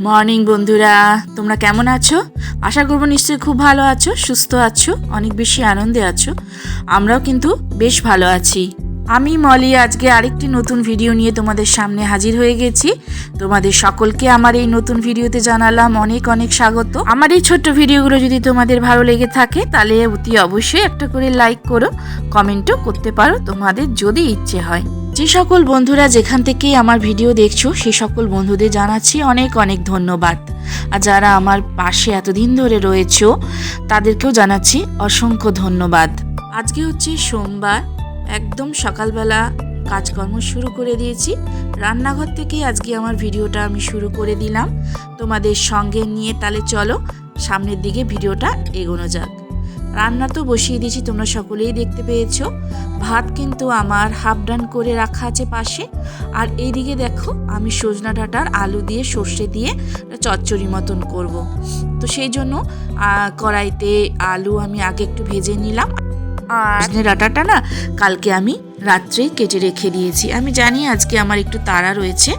Morning বন্ধুরা, তোমরা কেমন আছো? আশা করব নিশ্চয়ই খুব ভালো আছো, সুস্থ আছো, অনেক বেশি আনন্দে আছো। আমরাও কিন্তু বেশ ভালো আছি। আমি মলি, আজকে আরেকটি নতুন ভিডিও নিয়ে তোমাদের সামনে হাজির হয়ে গেছি। তোমাদের সকলকে আমার এই নতুন ভিডিওতে জানালাম অনেক অনেক স্বাগত। আমার এই ছোট্ট ভিডিওগুলো যদি তোমাদের ভালো লেগে থাকে, তাহলে অতি অবশ্যই একটা করে লাইক করো, কমেন্টও করতে পারো তোমাদের যদি ইচ্ছে হয়। যে সকল বন্ধুরা যেখান থেকে আমার ভিডিও দেখছ সেই সকল বন্ধুদের জানাচ্ছি অনেক অনেক ধন্যবাদ। আর যারা আমার পাশে এতদিন ধরে রয়েছো, তাদেরকেও জানাচ্ছি অসংখ্য ধন্যবাদ। আজকে হচ্ছে সোমবার, একদম সকালবেলা কাজকর্ম শুরু করে দিয়েছি। রান্নাঘর থেকে আজকে আমার ভিডিওটা আমি শুরু করে দিলাম। তোমাদের সঙ্গে নিয়ে তাহলে চলো, সামনের দিকে ভিডিওটা এগোনো যাক। রান্না তো বসিয়ে দিয়েছি, তোমরা সকলেই দেখতে পেয়েছ। ভাত কিন্তু আমার হাফ ডান করে রাখা আছে পাশে। আর এইদিকে দেখো, আমি সজনা ডাঁটার আলু দিয়ে সর্ষে দিয়ে চচ্চড়ি মতন করব। তো সেই জন্য কড়াইতে আলু আমি আগে একটু ভেজে নিলাম। আর ডাটাটা না কালকে আমি রাত্রেই কেটে রেখে দিয়েছি। আমি জানি আজকে আমার একটু তাড়া রয়েছে,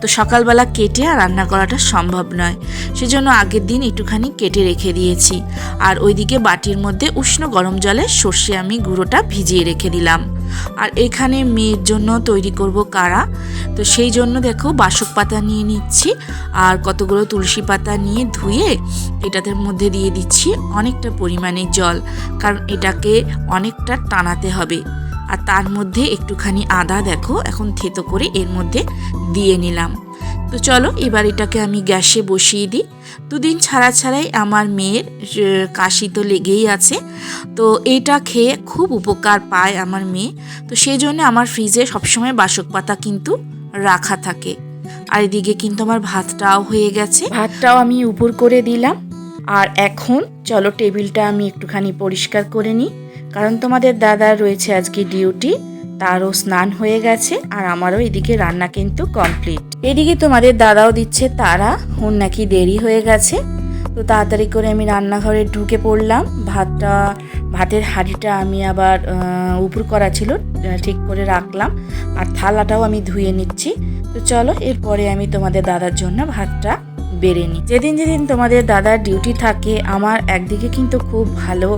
তো সকালবেলা কেটে আর রান্না করাটা সম্ভব নয়। সেজন্য আগের দিন একটুখানি কেটে রেখে দিয়েছি। আর ওইদিকে বাটির মধ্যে উষ্ণ গরম জলে সর্ষে আমি গুঁড়োটা ভিজিয়ে রেখে দিলাম। আর এখানে মেয়ের জন্য তৈরি করব কাড়া। তো সেই জন্য দেখো বাসক পাতা নিয়ে নিচ্ছি আর কতগুলো তুলসী পাতা নিয়ে ধুয়ে এটাদের মধ্যে দিয়ে দিচ্ছি অনেকটা পরিমাণে জল, কারণ এটাকে অনেকটা টানাতে হবে। আর তার মধ্যে একটুখানি আদা দেখো, এখন থেতো করে এর মধ্যে দিয়ে নিলাম। তো চলো এবার এটাকে আমি গ্যাসে বসিয়ে দিই। দুদিন ছাড়া ছাড়াই আমার মেয়ের কাশি তো লেগেই আছে। তো এটা খেয়ে খুব উপকার পায় আমার মেয়ে। তো সেই জন্য আমার ফ্রিজে সবসময় বাসক পাতা কিন্তু রাখা থাকে। আর এদিকে কিন্তু আমার ভাতটাও হয়ে গেছে। ভাতটাও আমি উপর করে দিলাম। আর এখন চলো, টেবিলটা আমি একটুখানি পরিষ্কার করে নিই। কারণ তোমাদের দাদার রয়েছে আজকে ডিউটি। তারও স্নান হয়ে গেছে আর আমারও এদিকে রান্না কিন্তু কমপ্লিট এদিকে তোমাদের দাদাও দিচ্ছে তারা, ওর নাকি দেরি হয়ে গেছে। তো তাড়াতাড়ি করে আমি রান্নাঘরে ঢুকে পড়লাম। ভাতটা, ভাতের হাঁড়িটা আমি আবার উপর করা ছিল ঠিক করে রাখলাম। আর থালাটাও আমি ধুয়ে নিচ্ছি। তো চলো, এরপরে আমি তোমাদের দাদার জন্য ভাতটা বেড়ে নিই। যেদিন যেদিন তোমাদের দাদার ডিউটি থাকে, আমার একদিকে কিন্তু খুব ভালো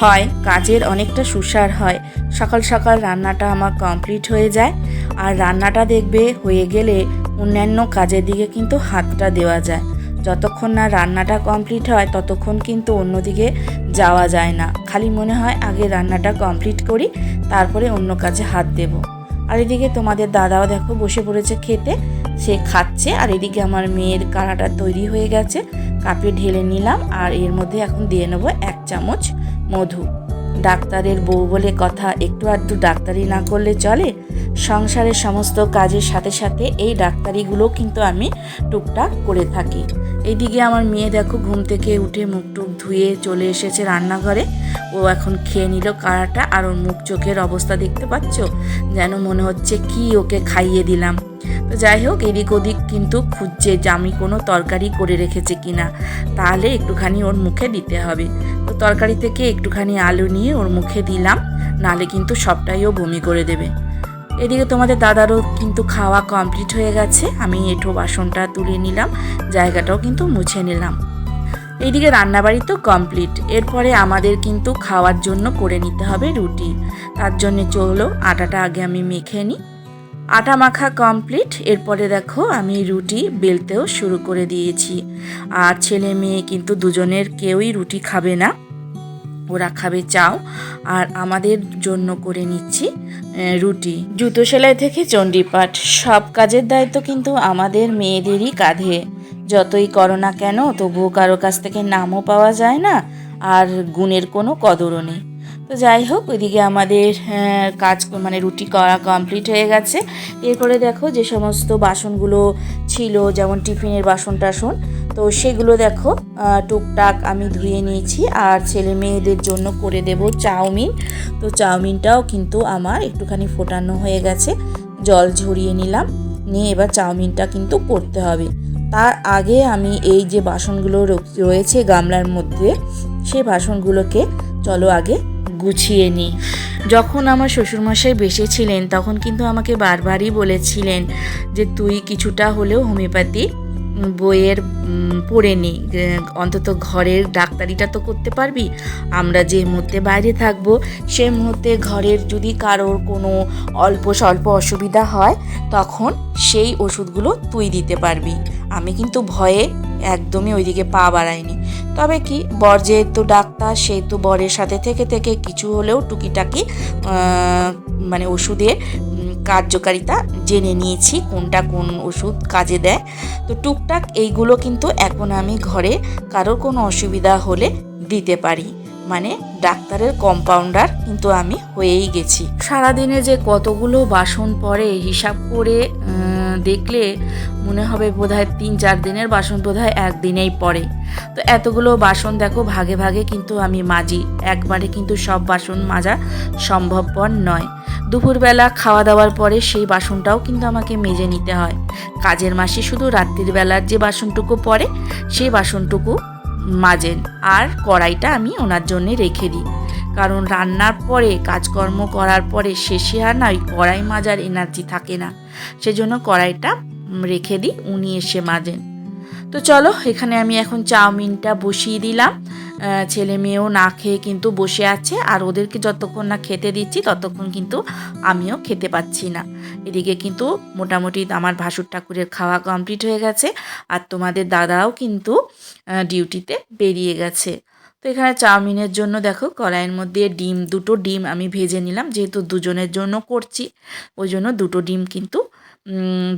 হয়, কাজের অনেকটা সুসার হয়। সকাল সকাল রান্নাটা আমার কমপ্লিট হয়ে যায়। আর রান্নাটা দেখবে হয়ে গেলে অন্যান্য কাজের দিকে কিন্তু হাতটা দেওয়া যায়। যতক্ষণ না রান্নাটা কমপ্লিট হয়, ততক্ষণ কিন্তু অন্যদিকে যাওয়া যায় না। খালি মনে হয় আগে রান্নাটা কমপ্লিট করি, তারপরে অন্য কাজে হাত দেব। আর এদিকে তোমাদের দাদাও দেখো বসে পড়েছে খেতে। সে খাচ্ছে, আর এদিকে আমার মেয়ের কাড়াটা তৈরি হয়ে গেছে। কাপে ঢেলে নিলাম, আর এর মধ্যে এখন দিয়ে নেব এক চামচ মধু। ডাক্তারের বউ বলে কথা, একটু আধটু ডাক্তারি না করলে চলে? সংসারের সমস্ত কাজের সাথে সাথে এই ডাক্তারিগুলো কিন্তু আমি টুকটাক করে থাকি। এইদিকে আমার মেয়ে দেখো ঘুম থেকে উঠে মুখ টুক ধুয়ে চলে এসেছে রান্নাঘরে। ও এখন খেয়ে নিল কাড়াটা আর ওর মুখ চোখের অবস্থা দেখতে পাচ্ছ? যেন মনে হচ্ছে কি ওকে খাইয়ে দিলাম। যাই হোক, এদিক ওদিক কিন্তু খুঁজছে যে আমি কোনো তরকারি করে রেখেছে কিনা। তাহলে একটুখানি ওর মুখে দিতে হবে। তো তরকারি থেকে একটুখানি আলু নিয়ে ওর মুখে দিলাম, নালে কিন্তু সবটাই ও বমি করে দেবে। এদিকে তোমাদের দাদারও কিন্তু খাওয়া কমপ্লিট হয়ে গেছে, আমি এঁঠো বাসনটা তুলে নিলাম, জায়গাটাও কিন্তু মুছে নিলাম। এইদিকে রান্নাবাড়ি তো কমপ্লিট, এরপরে আমাদের কিন্তু খাওয়ার জন্য করে নিতে হবে রুটি। তার জন্য চলো, আটাটা আগে আমি মেখে নিই। আটা মাখা কমপ্লিট এরপরে দেখো আমি রুটি বেলতেও শুরু করে দিয়েছি। আর ছেলে মেয়ে কিন্তু দুজনের কেউই রুটি খাবে না। ওরা খাবে চাও। আর আমাদের জন্য করে নিচ্ছি রুটি। জুতো সেলাই থেকে চণ্ডীপাঠ, সব কাজের দায়িত্ব কিন্তু আমাদের মেয়েদেরই কাঁধে। যতই করো না কেন, তবুও কারও কাছ থেকে নামও পাওয়া যায় না, আর গুণের কোনো কদরও নেই। তো যাই হোক, ওইদিকে আমাদের কাজ মানে রুটি করা কমপ্লিট হয়ে গেছে। এরপরে দেখো যে সমস্ত বাসনগুলো ছিল, যেমন টিফিনের বাসন টাসন তো সেগুলো দেখো টুকটাক আমি ধুয়ে নিয়েছি। আর ছেলে মেয়েদের জন্য করে দেব চাউমিন। তো চাউমিনটাও কিন্তু আমার একটুখানি ফোটানো হয়ে গেছে। জল ঝরিয়ে নিলাম, নিয়ে এবার চাউমিনটা কিন্তু করতে হবে। তার আগে আমি এই যে বাসনগুলো রয়েছে গামলার মধ্যে, সে বাসনগুলোকে চলো আগে গুছিয়ে নিই যখন আমার শ্বশুরমশাই বেঁচে ছিলেন, তখন কিন্তু আমাকে বারবারই বলেছিলেন যে, তুই কিছুটা হলেও হোমিওপ্যাথি বইয়ের পড়ে যে, অন্তত ঘরের ডাক্তারিটা তো করতে পারবি। আমরা যে মুহূর্তে বাইরে থাকব সেই মুহূর্তে ঘরের যদি কারোর কোনো অল্প স্বল্প অসুবিধা হয়, তখন সেই ওষুধগুলো তুই দিতে পারবি। আমি কিন্তু ভয়ে একদমই ওইদিকে পা বাড়াইনি। তবে কি, বর যেহেতু ডাক্তার, সেহেতু বরের সাথে থেকে থেকে কিছু হলেও টুকিটাকি মানে ওষুধের কার্যকারিতা জেনে নিয়েছি, কোনটা কোন ওষুধ কাজে দেয়। তো টুকটাক এইগুলো কিন্তু এখন আমি ঘরে কারোর কোনো অসুবিধা হলে দিতে পারি। মানে ডাক্তারের কম্পাউন্ডার কিন্তু আমি হয়েই গেছি। সারাদিনে যে কতগুলো বাসন পরে হিসাব করে দেখলে মনে হবে বোধহয় তিন চার দিনের বাসন বোধহয় একদিনেই পড়ে। তো এতগুলো বাসন দেখো ভাগে ভাগে কিন্তু আমি মাজি। একবারে কিন্তু সব বাসন মাজা সম্ভবপর নয়। দুপুরবেলা খাওয়া দাওয়ার পরে সেই বাসনটাও কিন্তু আমাকে মেজে নিতে হয়। কাজের মাসে শুধু রাত্রির বেলার যে বাসনটুকু পড়ে, সেই বাসনটুকু মাজেন আর কড়াইটা আমি ওনার জন্য রেখে দিই। কারণ রান্নার পরে, কাজকর্ম করার পরে শেষে আর না ওই কড়াই মাজার এনার্জি থাকে না। সেজন্য কড়াইটা রেখে দিই, উনি এসে মাজেন তো চলো, এখানে আমি এখন চাউমিনটা বসিয়ে দিলাম। ছেলে মেয়েও না খেয়ে কিন্তু বসে আছে, আর ওদেরকে যতক্ষণ না খেতে দিচ্ছি, ততক্ষণ কিন্তু আমিও খেতে পাচ্ছি না। এদিকে কিন্তু মোটামুটি আমার ভাসুর ঠাকুরের খাওয়া কমপ্লিট হয়ে গেছে, আর তোমাদের দাদাও কিন্তু ডিউটিতে বেরিয়ে গেছে। তো এখানে চাউমিনের জন্য দেখো, কড়াইয়ের মধ্যে ডিম, দুটো ডিম আমি ভেজে নিলাম, যেহেতু দুজনের জন্য করছি, ওই জন্য দুটো ডিম কিন্তু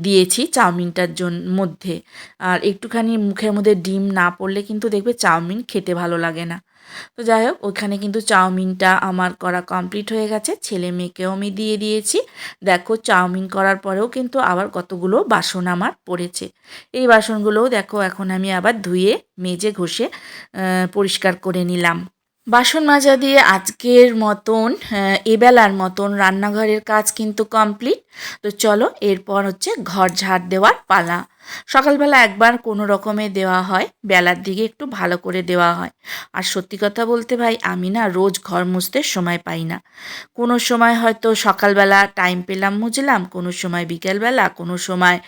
দিয়েছি চাউমিনটার জন্য মধ্যে। আর একটুখানি মুখের মধ্যে ডিম না পড়লে কিন্তু দেখবে চাউমিন খেতে ভালো লাগে না। তো যাই হোক ওইখানে কিন্তু চাউমিনটা আমার করা কমপ্লিট হয়ে গেছে। ছেলে মেয়েকেও আমি দিয়ে দিয়েছি। দেখো, চাউমিন করার পরেও কিন্তু আবার কতগুলো বাসন আমার পড়েছে। এই বাসনগুলোও দেখো, এখন আমি আবার ধুয়ে, মেজে, ঘষে পরিষ্কার করে নিলাম। বাসন মাজা দিয়ে আজকের মতন এবেলার মতন রান্নাঘরের কাজ কিন্তু কমপ্লিট। তো চলো, এরপর হচ্ছে ঘর ঝাড় দেওয়ার পালা। সকালবেলা একবার কোনো রকমে দেওয়া হয়, বেলার দিকে একটু ভালো করে দেওয়া হয়। আর সত্যি কথা বলতে ভাই, আমি না রোজ ঘর মুছতে সময় পাই না। কোনো সময় হয়তো সকালবেলা টাইম পেলাম, মুছলাম, কোনো সময় বিকেলবেলা, কোনো সময়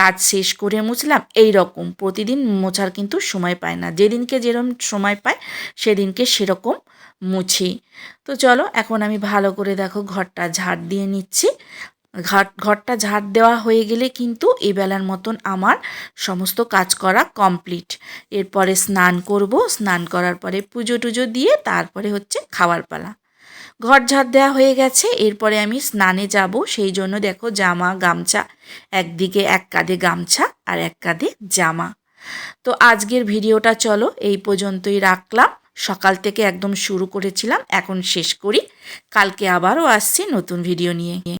কাজ শেষ করে মুছলাম, এই রকম। প্রতিদিন মোছার কিন্তু সময় পায় না। যেদিনকে যেরকম সময় পায় সেদিনকে সেরকম মুছি। তো চলো, এখন আমি ভালো করে দেখো ঘরটা ঝাড় দিয়ে নিচ্ছি। ঘর ঘরটা ঝাড় দেওয়া হয়ে গেলে কিন্তু এই বেলার মতন আমার সমস্ত কাজ করা কমপ্লিট এরপরে স্নান করব, স্নান করার পরে পুজো টুজো দিয়ে তারপরে হচ্ছে খাওয়ার পালা। ঘর ঝাড় দেওয়া হয়ে গেছে, এরপরে আমি স্নানে যাব, সেই জন্য দেখো জামা, গামছা, একদিকে এক কাঁধে গামছা আর এক কাঁধে জামা। তো আজকের ভিডিওটা চলো, এই পর্যন্তই রাখলাম। সকাল থেকে একদম শুরু করেছিলাম, এখন শেষ করি। কালকে আবারও আসছি নতুন ভিডিও নিয়ে।